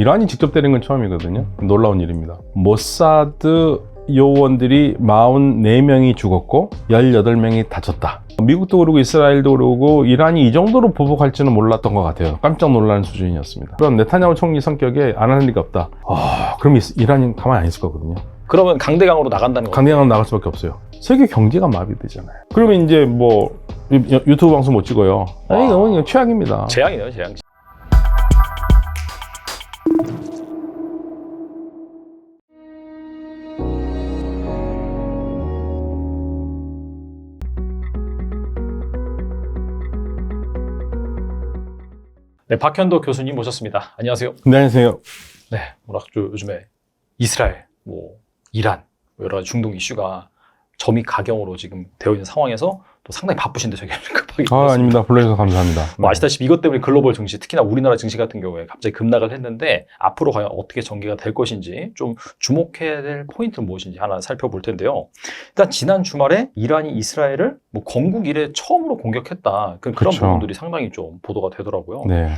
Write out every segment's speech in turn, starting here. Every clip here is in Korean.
이란이 직접 때린 건 처음이거든요. 놀라운 일입니다. 모사드 요원들이 44명이 죽었고 18명이 다쳤다. 미국도 그러고 이스라엘도 그러고 이란이 이 정도로 보복할지는 몰랐던 것 같아요. 깜짝 놀라는 수준이었습니다. 그럼 네타냐후 총리 성격에 안 하는 리가 없다. 아, 그럼 이란이 가만히 안 있을 거거든요. 그러면 강대강으로 나간다는 거. 강대강 나갈 수밖에 없어요. 세계 경제가 마비되잖아요. 그러면 이제 뭐 유- 유튜브 방송 못 찍어요. 아니, 와. 이건 그냥 최악입니다. 재앙이네요, 재앙. 네, 박현도 교수님 모셨습니다. 안녕하세요. 네, 안녕하세요. 네, 오락주 요즘에 이스라엘, 뭐 이란, 뭐 여러 가지 중동 이슈가 점이 가경으로 지금 되어 있는 상황에서 또 상당히 바쁘신데 저희가 급하게 아. 아닙니다. 불러주셔서 감사합니다. 뭐 아시다시피 이것 때문에 글로벌 증시, 특히나 우리나라 증시 같은 경우에 갑자기 급락을 했는데 앞으로 과연 어떻게 전개가 될 것인지 좀 주목해야 될 포인트는 무엇인지 하나 살펴볼 텐데요. 일단 지난 주말에 이란이 이스라엘을 뭐 건국 이래 처음으로 공격했다. 그- 그런 그쵸. 부분들이 상당히 좀 보도가 되더라고요. 네.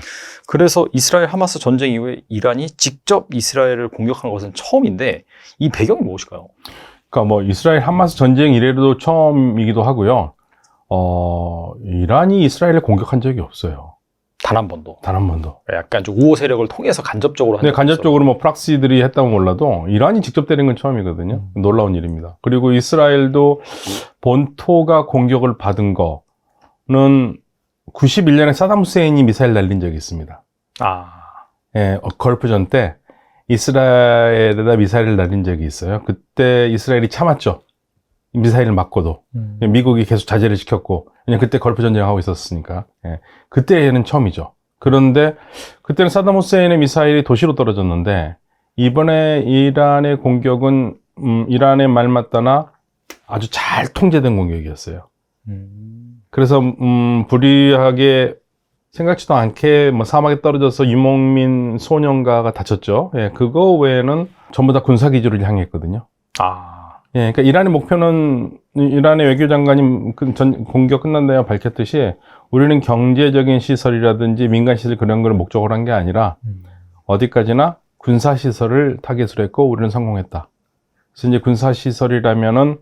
그래서 이스라엘 하마스 전쟁 이후에 이란이 직접 이스라엘을 공격한 것은 처음인데 이 배경이 무엇일까요? 그러니까 뭐 이스라엘 하마스 전쟁 이래도 처음이기도 하고요. 어, 이란이 이스라엘을 공격한 적이 없어요. 단 한 번도. 단 한 번도. 약간 좀 우호 세력을 통해서 간접적으로 없어요. 간접적으로 뭐 프락시들이 했다고 몰라도 이란이 직접 때린 건 처음이거든요. 놀라운 일입니다. 그리고 이스라엘도 본토가 공격을 받은 거는 91년에 사담 후세인이 미사일 날린 적이 있습니다. 아, 예, 어, 걸프전 때 이스라엘에다 미사일을 날린 적이 있어요. 그때 이스라엘이 참았죠. 미사일을 맞고도. 미국이 계속 자제를 시켰고, 그냥 그때 걸프 전쟁하고 있었으니까. 예. 그때는 처음이죠. 그런데 그때는 사담 후세인의 미사일이 도시로 떨어졌는데, 이번에 이란의 공격은, 음, 이란의 말 맞다나 아주 잘 통제된 공격이었어요. 음. 그래서, 음, 불리하게 생각지도 않게 뭐 사막에 떨어져서 유목민 소년가가 다쳤죠. 예, 그거 외에는 전부 다 군사 기지를 향했거든요. 아, 예, 그러니까 이란의 목표는 이란의 외교장관이 그전 공격 끝난 다음에 밝혔듯이 우리는 경제적인 시설이라든지 민간 시설 그런 걸 목적으로 한 게 아니라 어디까지나 군사 시설을 타겟으로 했고 우리는 성공했다. 그래서 이제 군사 시설이라면은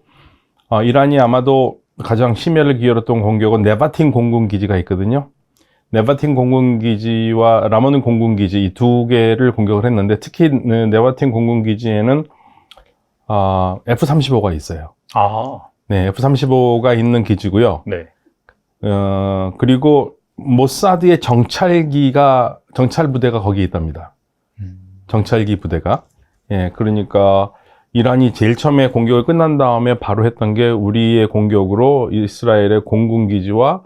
어, 이란이 아마도 가장 심혈을 기울였던 공격은 네바틴 공군 기지가 있거든요. 네바틴 공군 기지와 라모는 공군 기지 이 두 개를 공격을 했는데 특히 네, 네바틴 공군 기지에는 어, F-35가 있어요. 아, 네, F-35가 있는 기지고요. 네. 어, 그리고 모사드의 정찰기가 정찰 부대가 거기에 있답니다. 정찰기 부대가. 예, 그러니까 이란이 제일 처음에 공격을 끝난 다음에 바로 했던 게 우리의 공격으로 이스라엘의 공군 기지와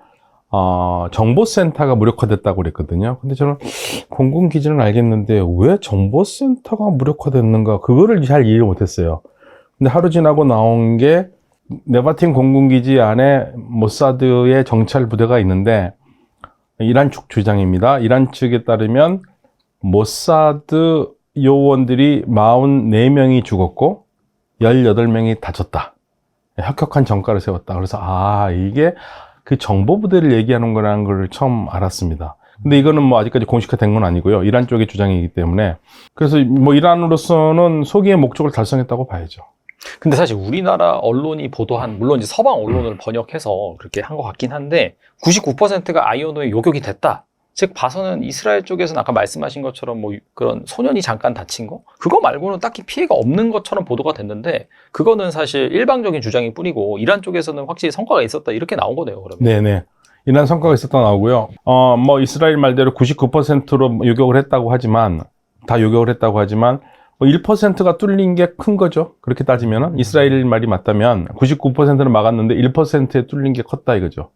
어, 정보센터가 무력화됐다고 그랬거든요. 근데 저는 공군 기지는 알겠는데 왜 정보센터가 무력화됐는가 그거를 잘 이해를 못했어요. 근데 하루 지나고 나온 게 네바틴 공군 기지 안에 모사드의 정찰 부대가 있는데 이란 측 주장입니다. 이란 측에 따르면 모사드 요원들이 44명이 죽었고 18명이 다쳤다. 혁혁한 정가를 세웠다. 그래서 아, 이게 그 정보 부대를 얘기하는 거라는 걸 처음 알았습니다. 근데 이거는 뭐 아직까지 공식화된 건 아니고요. 이란 쪽의 주장이기 때문에 그래서 뭐 이란으로서는 소기의 목적을 달성했다고 봐야죠. 근데 사실 우리나라 언론이 보도한 물론 이제 서방 언론을 번역해서 그렇게 한 것 같긴 한데 99%가 아이오노의 요격이 됐다. 즉 봐서는 이스라엘 쪽에서는 아까 말씀하신 것처럼 뭐 그런 소년이 잠깐 다친 거 그거 말고는 딱히 피해가 없는 것처럼 보도가 됐는데 그거는 사실 일방적인 주장일 뿐이고 이란 쪽에서는 확실히 성과가 있었다 이렇게 나온 거네요 그러면 네네. 이런 성과가 있었다 나오고요. 어, 뭐, 이스라엘 말대로 99%로 요격을 했다고 하지만, 다 요격을 했다고 하지만, 뭐 1%가 뚫린 게 큰 거죠. 그렇게 따지면은, 이스라엘 말이 맞다면, 99%는 막았는데 1%에 뚫린 게 컸다 이거죠.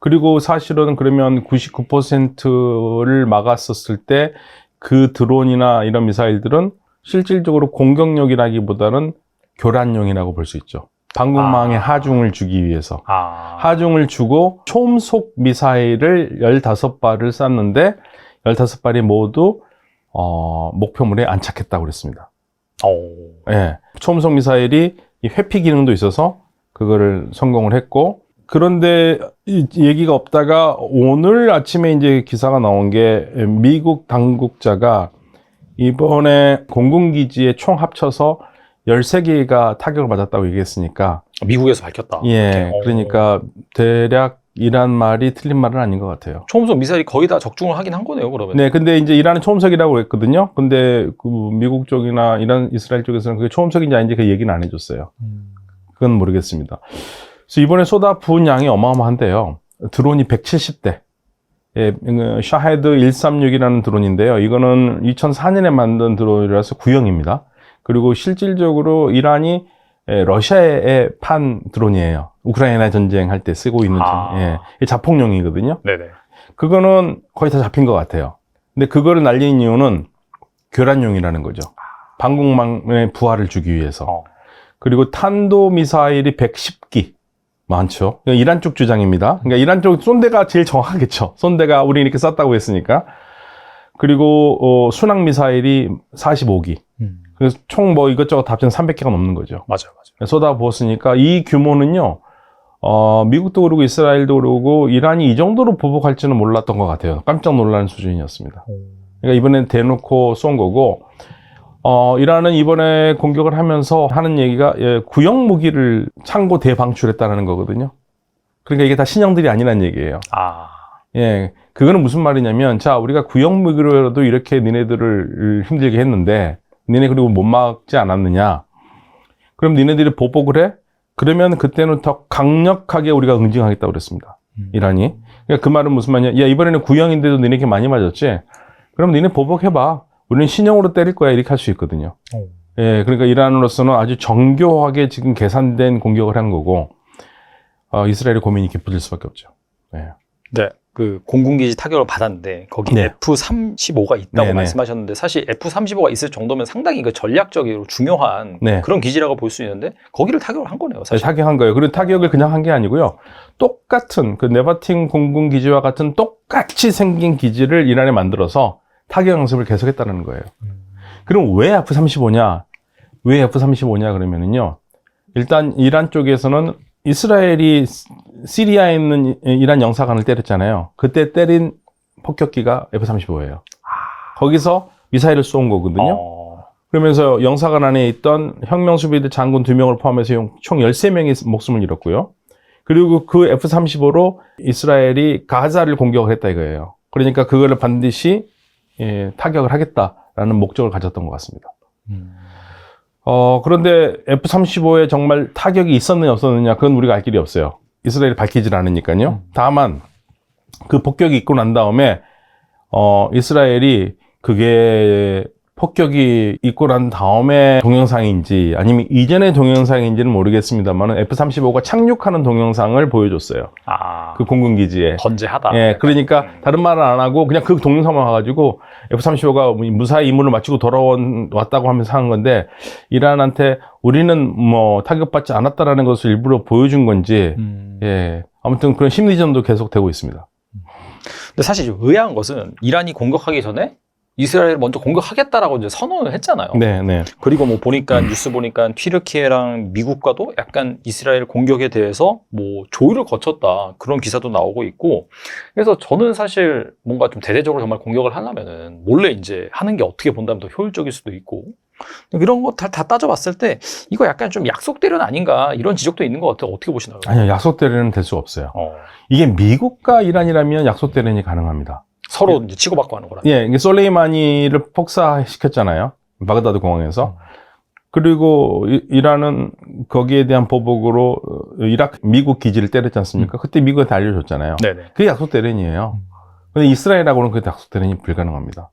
그리고 사실은 그러면 99%를 막았었을 때, 그 드론이나 이런 미사일들은 실질적으로 공격력이라기보다는 교란용이라고 볼 수 있죠. 방공망의 아. 하중을 주기 위해서. 아 하중을 주고 초음속 미사일을 15발을 쐈는데 15발이 모두 어, 목표물에 안착했다고 그랬습니다. 어. 예. 초음속 미사일이 이 회피 기능도 있어서 그거를 성공을 했고 그런데 이 얘기가 없다가 오늘 아침에 이제 기사가 나온 게 미국 당국자가 이번에 공군기지에 총 합쳐서 13개가 타격을 받았다고 얘기했으니까, 미국에서 밝혔다. 예, 이렇게. 어. 그러니까 대략 이란 말이 틀린 말은 아닌 것 같아요. 초음속 미사일이 거의 다 적중을 하긴 한 거네요, 그러면. 네, 근데 이제 이란은 초음속이라고 그랬거든요. 근데 그 미국 쪽이나 이란, 이스라엘 쪽에서는 그게 초음속인지 아닌지 그 얘기는 안 해줬어요. 음. 그건 모르겠습니다. 그래서 이번에 쏟아 부은 양이 어마어마한데요. 드론이 170대. 예, 그 샤헤드 136이라는 드론인데요. 이거는 2004년에 만든 드론이라서 구형입니다. 그리고 실질적으로 이란이 예, 러시아에 판 드론이에요. 우크라이나 전쟁할 때 쓰고 있는 아. 좀, 예, 자폭용이거든요. 네네. 그거는 거의 다 잡힌 것 같아요. 근데 그거를 날린 이유는 교란용이라는 거죠. 방공망의 부하를 주기 위해서. 어. 그리고 탄도 미사일이 110기 많죠. 그러니까 이란 쪽 주장입니다. 그러니까 이란 쪽 쏜데가 제일 정확하겠죠. 쏜데가 우리 이렇게 쐈다고 했으니까. 그리고 어, 순항 미사일이 45기. 음. 그래서 총 뭐 이것저것 다 합치면 300개가 넘는 거죠. 맞아요, 맞아요. 쏟아부었으니까 이 규모는요. 어, 미국도 그러고 이스라엘도 그러고 이란이 이 정도로 보복할지는 몰랐던 것 같아요. 깜짝 놀라는 수준이었습니다. 그러니까 이번엔 대놓고 쏜 거고, 어, 이란은 이번에 공격을 하면서 하는 얘기가 예, 구형 무기를 창고 대방출했다는 거거든요. 그러니까 이게 다 신형들이 아니란 얘기예요. 아, 예, 그거는 무슨 말이냐면, 자, 우리가 구형 무기로라도 이렇게 니네들을 힘들게 했는데, 니네 그리고 못 막지 않았느냐? 그럼 니네들이 보복을 해? 그러면 그때는 더 강력하게 우리가 응징하겠다고 그랬습니다. 음. 이란이. 그러니까 그 말은 무슨 말이냐? 야, 이번에는 구형인데도 니네 이렇게 많이 맞았지? 그럼 니네 보복해 봐. 우리는 신형으로 때릴 거야. 이렇게 할 수 있거든요. 오. 예, 그러니까 이란으로서는 아주 정교하게 지금 계산된 공격을 한 거고, 어, 이스라엘의 고민이 깊어질 수밖에 없죠. 예. 네. 그 공군기지 타격을 받았는데 거기 네. F-35가 있다고 네, 네. 말씀하셨는데 사실 F-35가 있을 정도면 상당히 그 전략적으로 중요한 네. 그런 기지라고 볼 수 있는데 거기를 타격을 한 거네요, 네, 사실. 타격한 거예요. 그리고 타격을 그냥 한 게 아니고요. 똑같은 그 네바틴 공군 기지와 같은 똑같이 생긴 기지를 이란에 만들어서 타격 연습을 계속했다는 거예요. 그럼 왜 F-35냐? 왜 F-35냐 그러면은요. 일단 이란 쪽에서는 이스라엘이 시리아에 있는 이- 이란 영사관을 때렸잖아요. 그때 때린 폭격기가 F-35예요. 거기서 미사일을 쏜 거거든요. 어, 그러면서 영사관 안에 있던 혁명수비대 장군 2명을 포함해서 용- 총 13명이 목숨을 잃었고요. 그리고 그 F-35로 이스라엘이 가자를 공격을 했다 이거예요. 그러니까 그거를 반드시 예, 타격을 하겠다라는 목적을 가졌던 것 같습니다. 음. 어, 그런데 F-35에 정말 타격이 있었느냐 없었느냐 그건 우리가 알 길이 없어요. 이스라엘이 밝히질 않으니까요. 다만 그 폭격이 있고 난 다음에 어, 이스라엘이 그게 폭격이 있고 난 다음에 동영상인지 아니면 이전의 동영상인지는 모르겠습니다만 F-35가 착륙하는 동영상을 보여줬어요. 아, 그 공군기지에. 번제하다. 예, 그러니까 음. 다른 말을 안 하고 그냥 그 동영상만 와가지고 F-35가 무사히 임무를 마치고 돌아왔다고 하면서 한 건데 이란한테 우리는 뭐 타격받지 않았다라는 것을 일부러 보여준 건지 음. 예, 아무튼 그런 심리전도 계속되고 있습니다. 근데 사실 좀 의아한 것은 이란이 공격하기 전에 이스라엘을 먼저 공격하겠다라고 이제 선언을 했잖아요. 네, 네. 그리고 뭐 보니까 뉴스 보니까 튀르키예랑 미국과도 약간 이스라엘 공격에 대해서 뭐 조율을 거쳤다 그런 기사도 나오고 있고 그래서 저는 사실 뭔가 좀 대대적으로 정말 공격을 하려면은 몰래 이제 하는 게 어떻게 본다면 더 효율적일 수도 있고 이런 거 다 따져봤을 때 이거 약간 좀 약속 대련 아닌가 이런 지적도 있는 것 같아요. 어떻게 보시나요? 아니요, 약속 대련은 될 수 없어요. 어, 이게 미국과 이란이라면 약속 대련이 가능합니다. 서로 이제 치고받고 하는 거라. 예, 이게 솔레이마니를 폭사시켰잖아요. 바그다드 공항에서. 그리고 이- 이란은 거기에 대한 보복으로 어, 이라크 미국 기지를 때렸지 않습니까? 그때 미국한테 알려줬잖아요. 네네. 그게 약속 대련이에요. 근데 이스라엘하고는 그 약속 대련이 불가능합니다.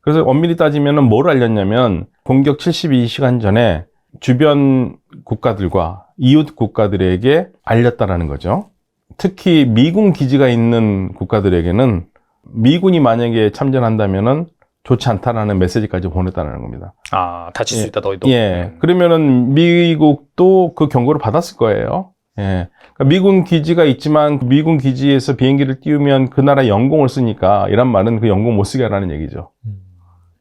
그래서 엄밀히 따지면 뭘 알렸냐면 공격 72시간 전에 주변 국가들과 이웃 국가들에게 알렸다라는 거죠. 특히 미군 기지가 있는 국가들에게는 미군이 만약에 참전한다면은 좋지 않다라는 메시지까지 보냈다는 겁니다. 아 다칠 수 예. 있다 너희도. 예. 그러면은 미국도 그 경고를 받았을 거예요. 예. 그러니까 미군 기지가 있지만 그 미군 기지에서 비행기를 띄우면 그 나라 영공을 쓰니까 이란 말은 그 영공 못 쓰게 하라는 얘기죠. 음.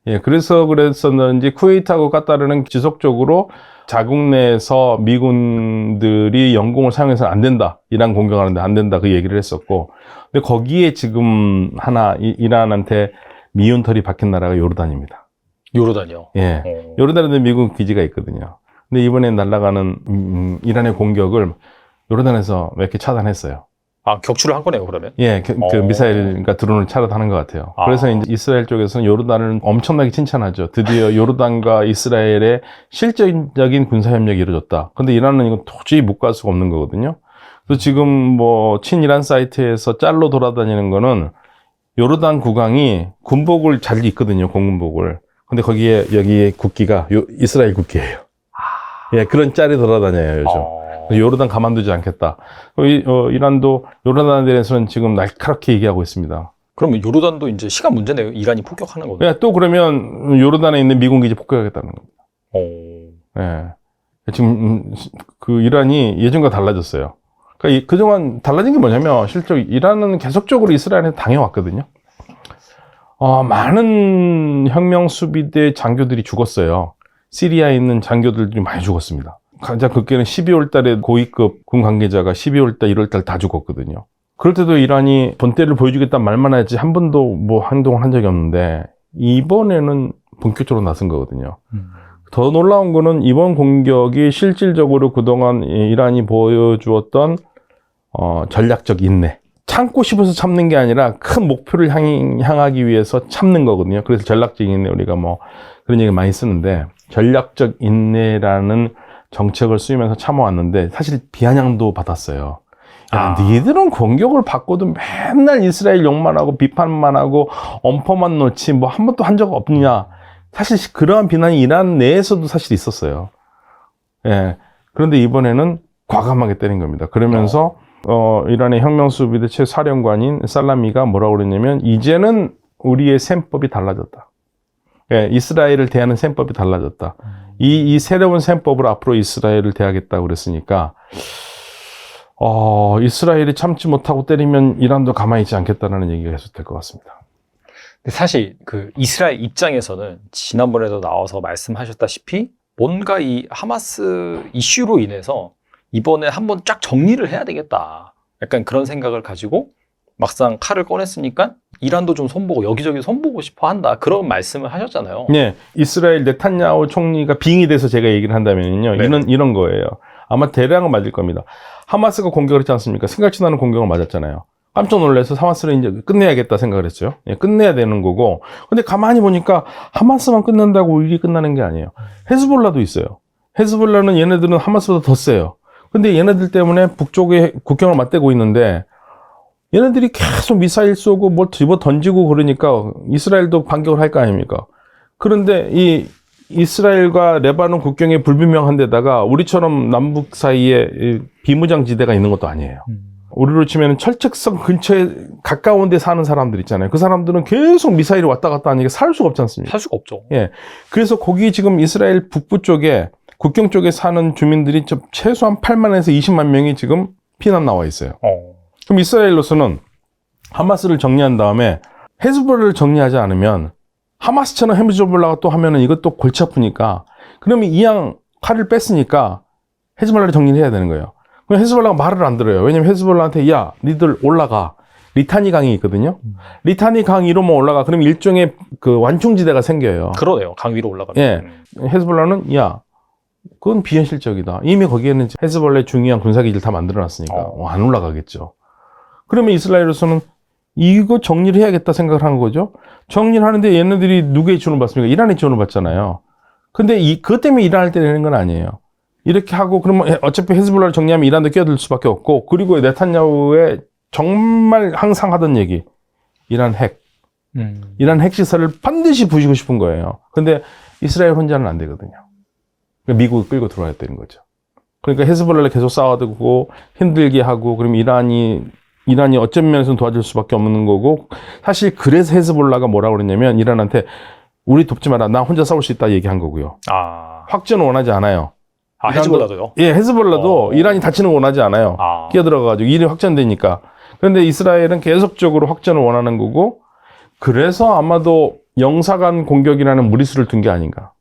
예. 그래서 그랬었는지 쿠웨이트하고 까따르는 지속적으로 자국 내에서 미군들이 영공을 사용해서는 안 된다. 이란 공격하는데 안 된다. 그 얘기를 했었고. 근데 거기에 지금 하나 이- 이란한테 미운 털이 박힌 나라가 요르단입니다. 요르단이요. 예. 어. 요르단에도 미국 기지가 있거든요. 근데 이번에 날아가는 음, 이란의 공격을 요르단에서 몇 개 차단했어요. 아 격추를 한 거네요 그러면. 예, 그, 그 어. 미사일과 드론을 차단하는 것 같아요. 아. 그래서 이제 이스라엘 쪽에서는 요르단을 엄청나게 칭찬하죠. 드디어 요르단과 이스라엘의 실질적인 군사 협력이 이루어졌다. 근데 이란은 이건 도저히 못 갈 수가 없는 거거든요. 그래서 지금 뭐 친이란 사이트에서 짤로 돌아다니는 거는 요르단 국왕이 군복을 잘 입거든요, 공군복을. 근데 거기에 여기에 국기가 요- 이스라엘 국기예요. 예, 그런 짤이 돌아다녀요 요즘. 어. 요르단 가만두지 않겠다. 어, 이, 어, 이란도 요르단에 대해서는 지금 날카롭게 얘기하고 있습니다. 그러면 요르단도 이제 시간 문제네요. 이란이 폭격하는 거는. 예, 또 그러면 요르단에 있는 미군 기지 폭격하겠다는 겁니다. 어. 예. 지금 음, 그 이란이 예전과 달라졌어요. 그러니까 이- 그동안 달라진 게 뭐냐면 실제로 이란은 계속적으로 이스라엘에 당해왔거든요. 어, 많은 혁명 수비대 장교들이 죽었어요. 시리아에 있는 장교들이 많이 죽었습니다. 가장 극게는 12월 달에 고위급 군 관계자가 12월 달, 1월 달 다 죽었거든요. 그럴 때도 이란이 본때를 보여주겠다 말만 하지 한 번도 뭐 행동을 한 적이 없는데 이번에는 본격적으로 나선 거거든요. 음. 더 놀라운 거는 이번 공격이 실질적으로 그동안 이- 이란이 보여주었던 어, 전략적 인내. 참고 싶어서 참는 게 아니라 큰 목표를 향, 향하기 위해서 참는 거거든요. 그래서 전략적 인내 우리가 뭐 그런 얘기 많이 쓰는데 전략적 인내라는 정책을 쓰면서 참아왔는데 사실 비아냥도 받았어요. 야, 아. 니들은 공격을 받고도 맨날 이스라엘 욕만 하고 비판만 하고 엄포만 놓지 뭐 한 번도 한 적 없냐. 사실 그러한 비난이 이란 내에서도 사실 있었어요. 예. 그런데 이번에는 과감하게 때린 겁니다. 그러면서 어, 이란의 혁명수비대 최사령관인 살라미가 뭐라고 그랬냐면 이제는 우리의 셈법이 달라졌다. 예, 이스라엘을 대하는 셈법이 달라졌다. 이, 이 새로운 셈법으로 앞으로 이스라엘을 대하겠다고 그랬으니까 어, 이스라엘이 참지 못하고 때리면 이란도 가만히 있지 않겠다라는 얘기가 계속될 것 같습니다. 사실 그 이스라엘 입장에서는 지난번에도 나와서 말씀하셨다시피 뭔가 이 하마스 이슈로 인해서 이번에 한번 쫙 정리를 해야 되겠다. 약간 그런 생각을 가지고 막상 칼을 꺼냈으니까 이란도 좀 손보고 여기저기 손보고 싶어 한다. 그런 말씀을 하셨잖아요. 네, 이스라엘 네탄야후 총리가 빙의 돼서 제가 얘기를 한다면요, 네. 이런 이런 거예요. 아마 대량은 맞을 겁니다. 하마스가 공격을 했지 않습니까? 생각지도 않은 공격을 맞았잖아요. 깜짝 놀라서 하마스를 이제 끝내야겠다 생각을 했죠. 예, 끝내야 되는 거고. 근데 가만히 보니까 하마스만 끝난다고 일이 끝나는 게 아니에요. 헤즈볼라도 있어요. 헤즈볼라는 얘네들은 하마스보다 더 세요. 근데 얘네들 때문에 북쪽에 국경을 맞대고 있는데 얘네들이 계속 미사일 쏘고 뭘 집어 던지고 그러니까 이스라엘도 반격을 할 거 아닙니까? 그런데 이 이스라엘과 레바논 국경에 불분명한 데다가 우리처럼 남북 사이에 이 비무장 지대가 있는 것도 아니에요. 우리로 치면 철책성 근처에 가까운 데 사는 사람들 있잖아요. 그 사람들은 계속 미사일이 왔다 갔다 하니까 살 수가 없지 않습니까? 살 수가 없죠. 그래서 거기 지금 이스라엘 북부 쪽에 국경 쪽에 사는 주민들이 좀 최소한 8만에서 20만 명이 지금 피난 나와 있어요. 어. 그럼 이스라엘로서는 하마스를 정리한 다음에 헤즈볼라를 정리하지 않으면 하마스처럼 헤즈볼라가 또 하면은 이것도 골치 아프니까 그러면 이양 칼을 뺐으니까 헤즈볼라를 정리를 해야 되는 거예요. 그럼 헤즈볼라가 말을 안 들어요. 왜냐면 헤즈볼라한테 야 니들 올라가 리타니 강이 있거든요. 리타니 강 이로만 올라가 그럼 일종의 그 완충지대가 생겨요. 그러네요. 강 위로 올라가면. 예. 음. 헤즈볼라는 야 그건 비현실적이다. 이미 거기에는 헤즈볼라의 중요한 군사기지를 다 만들어놨으니까 어. 어, 안 올라가겠죠. 그러면 이스라엘로서는 이거 정리를 해야겠다 생각을 한 거죠. 정리를 하는데 얘네들이 누구의 지원을 받습니까? 이란의 지원을 받잖아요. 근데 이, 그것 때문에 이란을 때리는 건 아니에요. 이렇게 하고 그러면 어차피 헤즈볼라를 정리하면 이란도 끼어들 수밖에 없고 그리고 네탄야후의 정말 항상 하던 얘기 이란 핵 음. 이란 핵 시설을 반드시 부시고 싶은 거예요. 근데 이스라엘 혼자는 안 되거든요. 그러니까 미국이 끌고 들어와야 되는 거죠. 그러니까 헤즈볼라를 계속 싸워두고 힘들게 하고 그럼 이란이 이란이 어쩐 면에서는 도와줄 수밖에 없는 거고 사실 그래서 헤즈볼라가 뭐라고 그랬냐면 이란한테 우리 돕지 마라. 나 혼자 싸울 수 있다 얘기한 거고요. 아. 확전을 원하지 않아요. 아, 헤즈볼라도요? 예, 헤즈볼라도 어. 이란이 다치는 거 원하지 않아요. 아. 끼어들어가지고 일이 확전되니까. 그런데 이스라엘은 계속적으로 확전을 원하는 거고, 그래서 아마도 영사간 공격이라는 무리수를 둔 게 아닌가.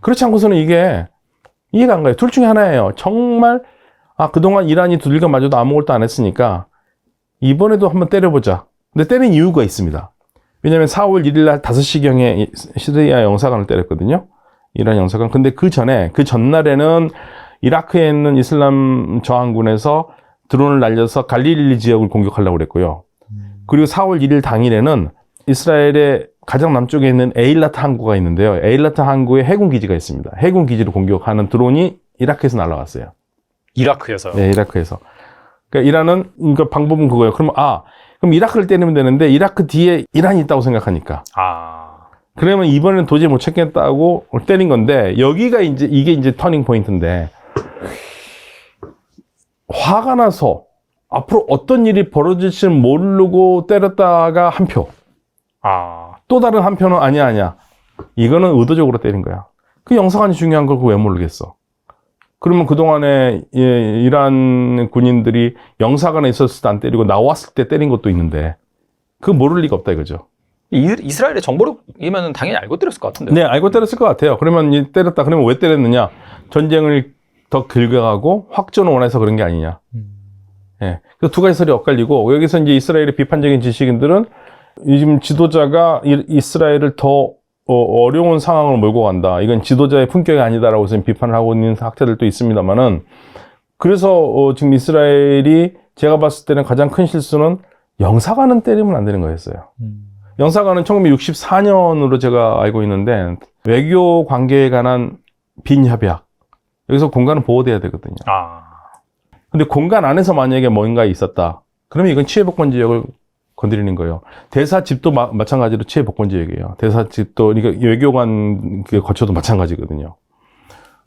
그렇지 않고서는 이게 이해가 안 가요. 둘 중에 하나예요. 정말, 아, 그동안 이란이 두들겨 맞아도 아무것도 안 했으니까, 이번에도 한번 때려보자. 근데 때린 이유가 있습니다. 왜냐하면 4월 1일 날 5시경에 시리아 영사관을 때렸거든요. 이란 영사관. 근데 그 전에 그 전날에는 이라크에 있는 이슬람 저항군에서 드론을 날려서 갈릴리 지역을 공격하려고 그랬고요. 그리고 4월 1일 당일에는 이스라엘의 가장 남쪽에 있는 에일라트 항구가 있는데요. 에일라트 항구에 해군 기지가 있습니다. 해군 기지를 공격하는 드론이 이라크에서 날아갔어요. 이라크에서요. 네, 이라크에서. 그러니까 이란은 그러니까 방법은 그거예요. 그러면 아, 그럼 이라크를 때리면 되는데 이라크 뒤에 이란이 있다고 생각하니까. 아, 그러면 이번에는 도저히 못 찾겠다고 때린 건데 여기가 이제 이게 이제 터닝 포인트인데 화가 나서 앞으로 어떤 일이 벌어질지 모르고 때렸다가 한 표. 아, 또 다른 한 표는 아니야 아니야. 이거는 의도적으로 때린 거야. 그 영사관이 중요한 걸 왜 모르겠어. 그러면 그동안에 예, 이란 군인들이 영사관에 있었을 때 안 때리고 나왔을 때 때린 것도 있는데 그 모를 리가 없다 이거죠. 이, 이스라엘의 정보력이면 당연히 알고 때렸을 것 같은데. 네, 알고 때렸을 것 같아요. 그러면 이 때렸다. 그러면 왜 때렸느냐? 전쟁을 더 길게가고 확전을 원해서 그런 게 아니냐. 예. 그두 가지 설이 엇갈리고 여기서 이제 이스라엘의 비판적인 지식인들은 이 지금 지도자가 이- 이스라엘을 더 어, 려운 상황을 몰고 간다. 이건 지도자의 품격이 아니다라고 지금 비판을 하고 있는 학자들도 있습니다만은 그래서 어, 지금 이스라엘이 제가 봤을 때는 가장 큰 실수는 영사관은 때리면 안 되는 거였어요. 영사관은 1964년으로 제가 알고 있는데 외교 관계에 관한 빈 협약 여기서 공간은 보호돼야 되거든요. 아, 근데 공간 안에서 만약에 뭔가 있었다. 그러면 이건 치해복권 지역을 건드리는 거예요. 대사 집도 마, 마찬가지로 치해 복권 지역이에요. 대사 집도 그러니까 외교관 그 거쳐도 마찬가지거든요.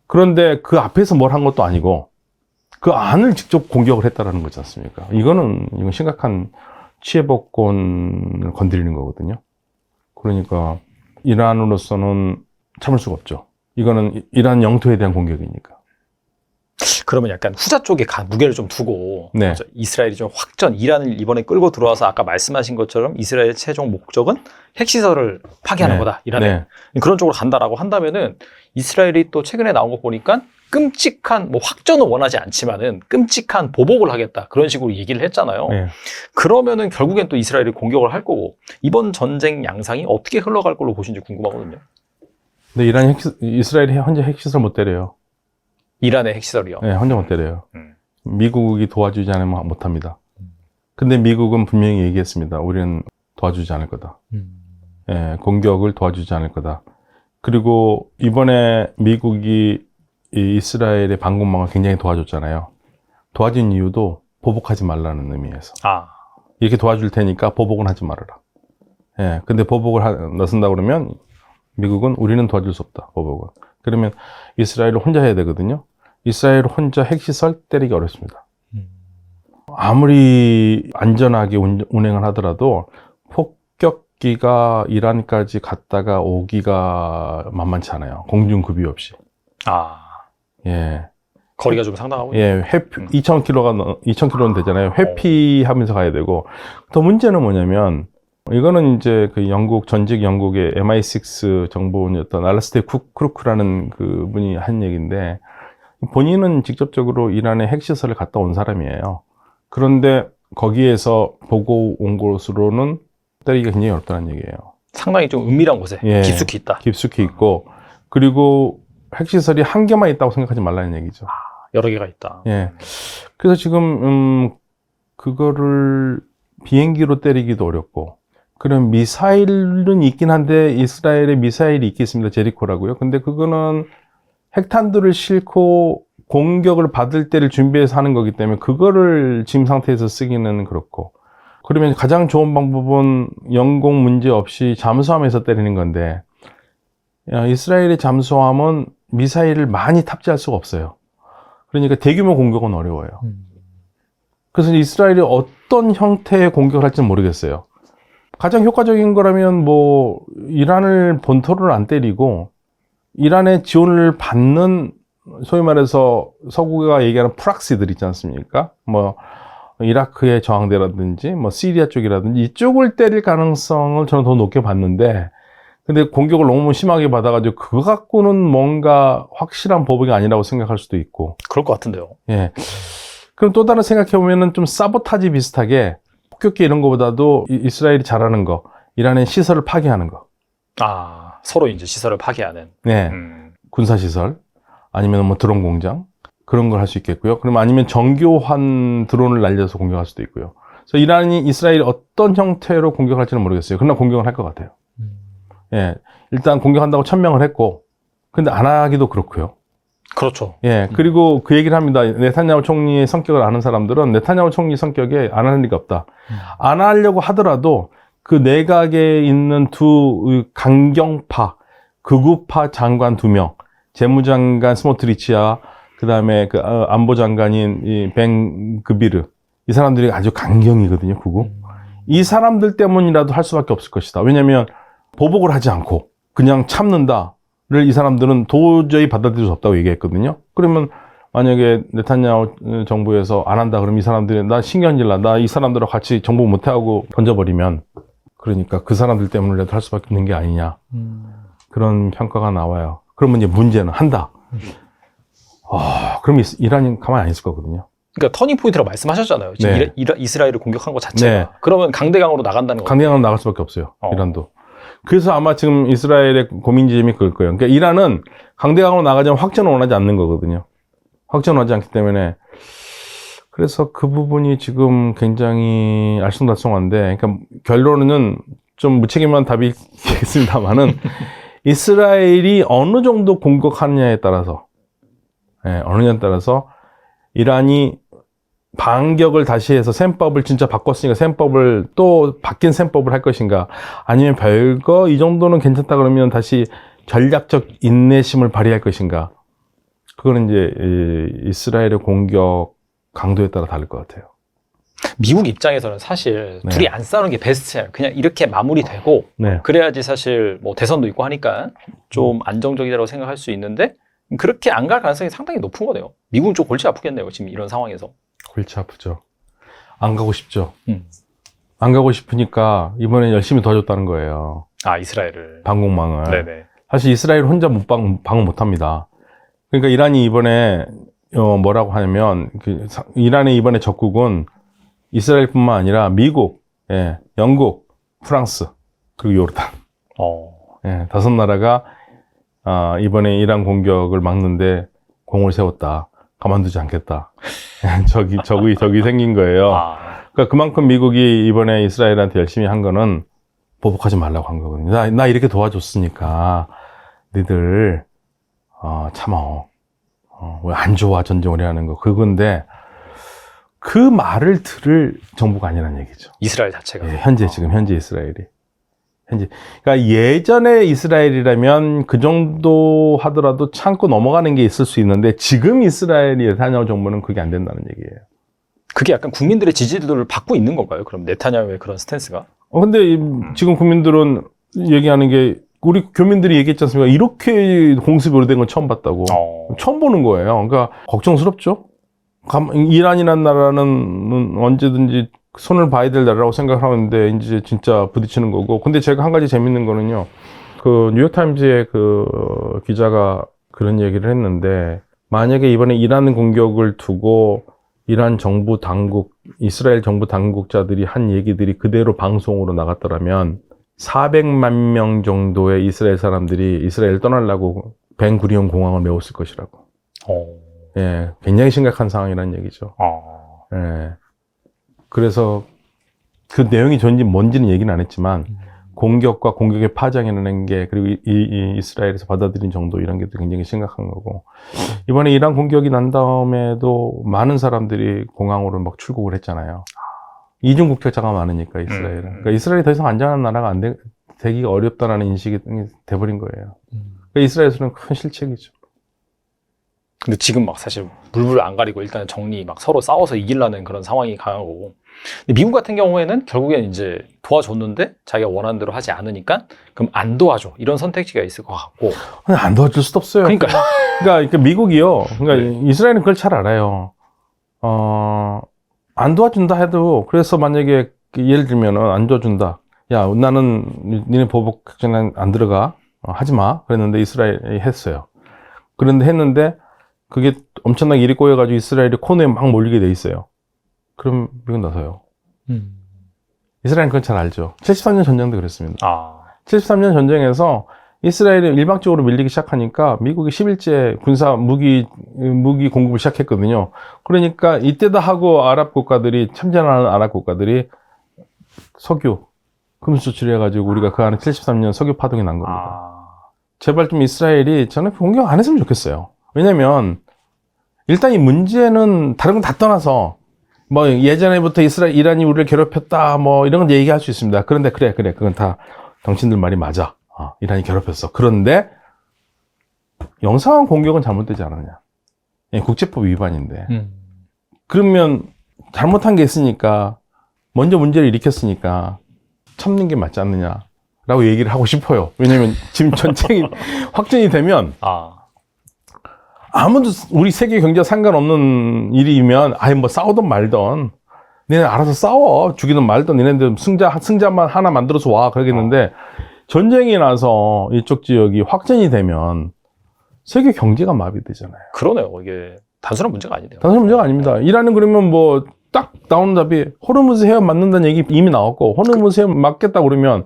그런데 그 앞에서 뭘 한 것도 아니고 그 안을 직접 공격을 했다라는 거지 않습니까? 이거는 이건 심각한 치해 복권을 건드리는 거거든요. 그러니까 이란으로서는 참을 수가 없죠. 이거는 이- 이란 영토에 대한 공격이니까. 그러면 약간 후자 쪽에 가- 무게를 좀 두고 네. 그죠? 이스라엘이 좀 확전, 이란을 이번에 끌고 들어와서 아까 말씀하신 것처럼 이스라엘의 최종 목적은 핵시설을 파괴하는 네. 거다. 이란에 네. 그런 쪽으로 간다라고 한다면은 이스라엘이 또 최근에 나온 거 보니까 끔찍한 뭐 확전은 원하지 않지만은 끔찍한 보복을 하겠다 그런 식으로 얘기를 했잖아요. 네. 그러면은 결국엔 또 이스라엘이 공격을 할 거고 이번 전쟁 양상이 어떻게 흘러갈 걸로 보시는지 궁금하거든요. 근데 이란이 핵, 이스라엘이 현재 핵시설 못 때려요. 이란의 핵시설이요. 네, 혼자 못 때려요. 음. 미국이 도와주지 않으면 못 합니다. 근데 미국은 분명히 얘기했습니다. 우리는 도와주지 않을 거다. 예, 공격을 도와주지 않을 거다. 그리고 이번에 미국이 이 이스라엘의 방공망을 굉장히 도와줬잖아요. 도와준 이유도 보복하지 말라는 의미에서. 아, 이렇게 도와줄 테니까 보복은 하지 말아라. 예, 근데 보복을 하, 나선다 그러면 미국은 우리는 도와줄 수 없다. 보복은. 그러면 이스라엘을 혼자 해야 되거든요. 이스라엘 혼자 핵시설 때리기 어렵습니다. 아무리 안전하게 운, 운행을 하더라도 폭격기가 이란까지 갔다가 오기가 만만치 않아요. 공중 급유 없이. 아 예. 거리가 좀 상당하고. 예, 회피, 음. 2,000km가, 2,000km는 되잖아요. 회피하면서 가야 되고. 더 문제는 뭐냐면, 이거는 이제 그 영국, 전직 영국의 MI6 정보원이었던 알라스테 쿠- 크루크라는 그 분이 한 얘기인데, 본인은 직접적으로 이란의 핵시설을 갔다 온 사람이에요. 그런데 거기에서 보고 온 곳으로는 때리기가 굉장히 어렵다는 얘기예요. 상당히 좀 은밀한 곳에 예. 깊숙이 있다. 깊숙이 있고, 그리고 핵시설이 한 개만 있다고 생각하지 말라는 얘기죠. 여러 개가 있다. 예. 그래서 지금, 음, 그거를 비행기로 때리기도 어렵고, 그런 미사일은 있긴 한데, 이스라엘에 미사일이 있겠습니다. 제리코라고요. 근데 그거는 핵탄두를 싣고 공격을 받을 때를 준비해서 하는 거기 때문에, 그거를 지금 상태에서 쓰기는 그렇고, 그러면 가장 좋은 방법은 영공 문제 없이 잠수함에서 때리는 건데, 야, 이스라엘의 잠수함은 미사일을 많이 탑재할 수가 없어요. 그러니까 대규모 공격은 어려워요. 그래서 이스라엘이 어떤 형태의 공격을 할지는 모르겠어요. 가장 효과적인 거라면 뭐 이란을 본토를 안 때리고 이란의 지원을 받는 소위 말해서 서구가 얘기하는 프락시들 있지 않습니까? 뭐 이라크의 저항대라든지 뭐 시리아 쪽이라든지 이쪽을 때릴 가능성을 저는 더 높게 봤는데 근데 공격을 너무 심하게 받아가지고 그거 갖고는 뭔가 확실한 보복이 아니라고 생각할 수도 있고 그럴 것 같은데요. 예. 그럼 또 다른 생각해 보면은 좀 사보타지 비슷하게 폭격기 이런 거보다도 이- 이스라엘이 잘하는 거 이란의 시설을 파괴하는 거. 아 서로 이제 시설을 파괴하는. 네. 음. 군사 시설 아니면 뭐 드론 공장 그런 걸 할 수 있겠고요. 그럼 아니면 정교한 드론을 날려서 공격할 수도 있고요. 그래서 이란이 이스라엘이 어떤 형태로 공격할지는 모르겠어요. 그러나 공격을 할 것 같아요. 예. 일단 공격한다고 천명을 했고 근데 안 하기도 그렇고요. 그렇죠. 예. 그리고 그 얘기를 합니다. 네타냐후 총리의 성격을 아는 사람들은 네타냐후 총리 성격에 안 하는 리가 없다. 안 하려고 하더라도 그 내각에 있는 두 강경파, 극우파 장관 두 명, 재무장관 스모트리치와 그 다음에 그 어, 안보 장관인 이 벤그비르 이 사람들이 아주 강경이거든요, 극우. 이 사람들 때문이라도 할 수밖에 없을 것이다. 왜냐하면 보복을 하지 않고 그냥 참는다를 이 사람들은 도저히 받아들일 수 없다고 얘기했거든요. 그러면 만약에 네타냐후 정부에서 안 한다 그러면 이 사람들이 나 신경질 나, 나 이 사람들하고 같이 정보 못 하고 던져버리면 그러니까 그 사람들 때문이라도 할 수밖에 없는 게 아니냐 그런 평가가 나와요. 그러면 이제 문제는 한다. 아, 그럼 이란이 가만히 안 있을 거거든요. 그러니까 터닝 포인트라고 말씀하셨잖아요. 지금 네. 이라, 이스라엘, 을 공격한 것 자체가. 네. 그러면 강대강으로 나간다는 거. 강대강으로 나갈 수밖에 없어요. 어. 이란도. 그래서 아마 지금 이스라엘의 고민 지점이 그럴 거예요. 그러니까 이란은 강대강으로 나가자면 확전을 원하지 않는 거거든요. 확전을 원하지 않기 때문에 그래서 그 부분이 지금 굉장히 알쏭달쏭한데, 그러니까 결론은 좀 무책임한 답이겠습니다만은 이스라엘이 어느 정도 공격하느냐에 따라서, 예, 어느 냐에 따라서 이란이 반격을 다시 해서 셈법을 진짜 바꿨으니까 셈법을 또 바뀐 셈법을 할 것인가 아니면 별거 이 정도는 괜찮다 그러면 다시 전략적 인내심을 발휘할 것인가. 그거는 이제 이 이스라엘의 공격 강도에 따라 다를 것 같아요. 미국 입장에서는 사실 네. 둘이 안 싸우는 게 베스트예요. 그냥 이렇게 마무리되고 네. 그래야지 사실 뭐 대선도 있고 하니까 음. 좀 안정적이라고 생각할 수 있는데 그렇게 안 갈 가능성이 상당히 높은 거네요. 미국은 좀 골치 아프겠네요. 지금 이런 상황에서. 골치 아프죠. 안 가고 싶죠. 음. 안 가고 싶으니까 이번에 열심히 도와줬다는 거예요. 아 이스라엘을. 방공망을. 네네. 사실 이스라엘 혼자 못 방, 방어 못 합니다. 그러니까 이란이 이번에 어, 뭐라고 하냐면 그 사- 이란의 이번에 적국은 이스라엘뿐만 아니라 미국, 예, 영국, 프랑스 그리고 요르단 어. 예, 다섯 나라가 아, 이번에 이란 공격을 막는데 공을 세웠다. 가만두지 않겠다. 저기 저기 저기 생긴 거예요. 아. 그러니까 그만큼 미국이 이번에 이스라엘한테 열심히 한 거는 보복하지 말라고 한 거거든요. 나, 나 이렇게 도와줬으니까 니들 어, 참어. 어, 왜 안 좋아 전쟁을 해야 하는 거 그건데 그 말을 들을 정부가 아니라는 얘기죠. 이스라엘 자체가. 예, 현재 지금 현재 이스라엘이 현재 그러니까 예전에 이스라엘이라면 그 정도 하더라도 참고 넘어가는 게 있을 수 있는데 지금 이스라엘이 네타냐후 정부는 그게 안 된다는 얘기예요. 그게 약간 국민들의 지지도를 받고 있는 건가요? 그럼 네타냐후의 그런 스탠스가? 어, 근데 이- 지금 국민들은 얘기하는 게 우리 교민들이 얘기했지 않습니까? 이렇게 공습이 오래된 건 처음 봤다고. 어. 처음 보는 거예요. 그러니까 걱정스럽죠. 감- 이란이라는 나라는 언제든지 손을 봐야 될 나라라고 생각하는데 이제 진짜 부딪히는 거고. 근데 제가 한 가지 재밌는 거는요. 그 뉴욕타임즈의 그 기자가 그런 얘기를 했는데 만약에 이번에 이란 공격을 두고 이란 정부 당국, 이스라엘 정부 당국자들이 한 얘기들이 그대로 방송으로 나갔더라면 400만 명 정도의 이스라엘 사람들이 이스라엘 떠나려고 벤구리온 공항을 메웠을 것이라고. 어. 예, 굉장히 심각한 상황이라는 얘기죠. 어. 예. 그래서 그 내용이 뭔지 뭔지는 얘기는 안 했지만 공격과 공격의 파장이라는 게 그리고 이, 이- 이 이스라엘에서 받아들인 정도 이런 게 굉장히 심각한 거고 이번에 이란 공격이 난 다음에도 많은 사람들이 공항으로 막 출국을 했잖아요. 이중 국적자가 많으니까 이스라엘은. 음. 그러니까 이스라엘이 더 이상 안전한 나라가 안 되, 되기가 어렵다라는 인식이 돼버린 거예요. 그러니까 이스라엘에서는 큰 실책이죠. 근데 지금 막 사실 물불 안 가리고 일단은 정리 막 서로 싸워서 이기려는 그런 상황이 강한 거고. 근데 미국 같은 경우에는 결국엔 이제 도와줬는데 자기가 원하는 대로 하지 않으니까 그럼 안 도와줘. 이런 선택지가 있을 것 같고. 근데 안 도와줄 수도 없어요. 그러니까 그러니까, 그러니까 미국이요. 그러니까 네. 이스라엘은 그걸 잘 알아요. 어, 안 도와준다 해도 그래서 만약에 그 예를 들면은 안 도와준다. 야, 나는 니- 니네 보복 작전에 안 들어가. 어, 하지 마. 그랬는데 이스라엘이 했어요. 그런데 했는데 그게 엄청나게 일이 꼬여가지고 이스라엘이 코너에 막 몰리게 돼 있어요. 그럼 미국 나서요. 이스라엘은 그건 잘 알죠. 73년 전쟁도 그랬습니다. 아. 73년 전쟁에서 이스라엘이 일방적으로 밀리기 시작하니까 미국이 10일째 군사 무기 무기 공급을 시작했거든요. 그러니까 이때다 하고 아랍 국가들이 참전하는 아랍 국가들이 석유 금수 조치해가지고 우리가 그 안에 73년 석유 파동이 난 겁니다. 아. 제발 좀 이스라엘이 저는 공격 안 했으면 좋겠어요. 왜냐면 일단 이 문제는 다른 건 다 떠나서 뭐 예전에부터 이스라엘 이란이 우리를 괴롭혔다 뭐 이런 건 얘기할 수 있습니다. 그런데 그래 그래 그건 다 당신들 말이 맞아. 어, 이란이 괴롭혔어. 그런데 영상한 공격은 잘못되지 않았냐? 예, 국제법 위반인데. 음. 그러면 잘못한 게 있으니까 먼저 문제를 일으켰으니까 참는 게 맞지 않느냐라고 얘기를 하고 싶어요. 왜냐면 지금 전쟁이 확전이 되면 아. 아무도 우리 세계 경제와 상관없는 일이면 아예 뭐 싸우든 말든 니네 알아서 싸워 죽이든 말든 니네들 승자 승자만 하나 만들어서 와 그러겠는데 전쟁이 나서 이쪽 지역이 확전이 되면 세계 경제가 마비되잖아요. 그러네요. 이게 단순한 문제가 아니네요. 단순한 문제가 아닙니다. 이란은 그러면 뭐 딱 나오는 답이 호르무즈 해협 맞는다는 얘기 이미 나왔고 호르무즈 해협 맞겠다 그러면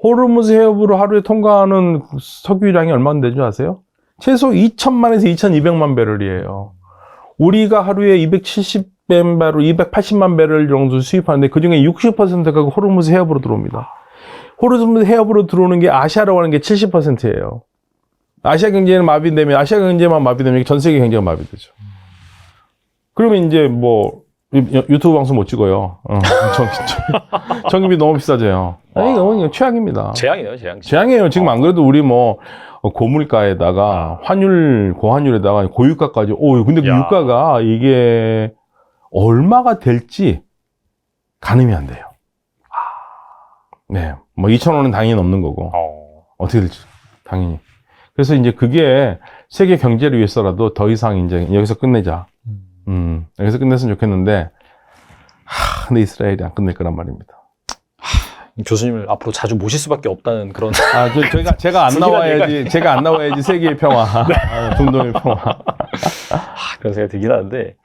호르무즈 해협으로 하루에 통과하는 석유량이 얼마나 되는 줄 아세요? 최소 2천만에서 2,200만 배럴이에요. 우리가 하루에 270배 배럴, 280만 배럴 정도 수입하는데 그 중에 60%가 호르무즈 해협으로 들어옵니다. 호르무즈 해협으로 들어오는 게 아시아라고 하는 게 70%예요. 아시아 경제는 마비되면 아시아 경제만 마비되면 전 세계 경제가 마비되죠. 그러면 이제 뭐 유- 유튜브 방송 못 찍어요. 어, 전, 전기비 너무 비싸져요. 아니 이거 그냥 최악입니다. 재앙이네요, 재앙. 재앙이에요. 지금 안 그래도 우리 뭐 고물가에다가 환율 고환율에다가 고유가까지. 오 근데 그 야. 유가가 이게 얼마가 될지 가늠이 안 돼요. 네, 뭐 2천 원은 당연히 넘는 거고 어. 어떻게 될지 당연히. 그래서 이제 그게 세계 경제를 위해서라도 더 이상 이제 여기서 끝내자. 음, 여기서 끝냈으면 좋겠는데, 하, 근데 이스라엘이 안 끝낼 거란 말입니다. 교수님을 앞으로 자주 모실 수밖에 없다는 그런 아, 저, 제가, 제가 안 나와야지, 제가 안 나와야지 세계의 평화, 아, 중동의 평화. 그런 생각이 들긴 하는데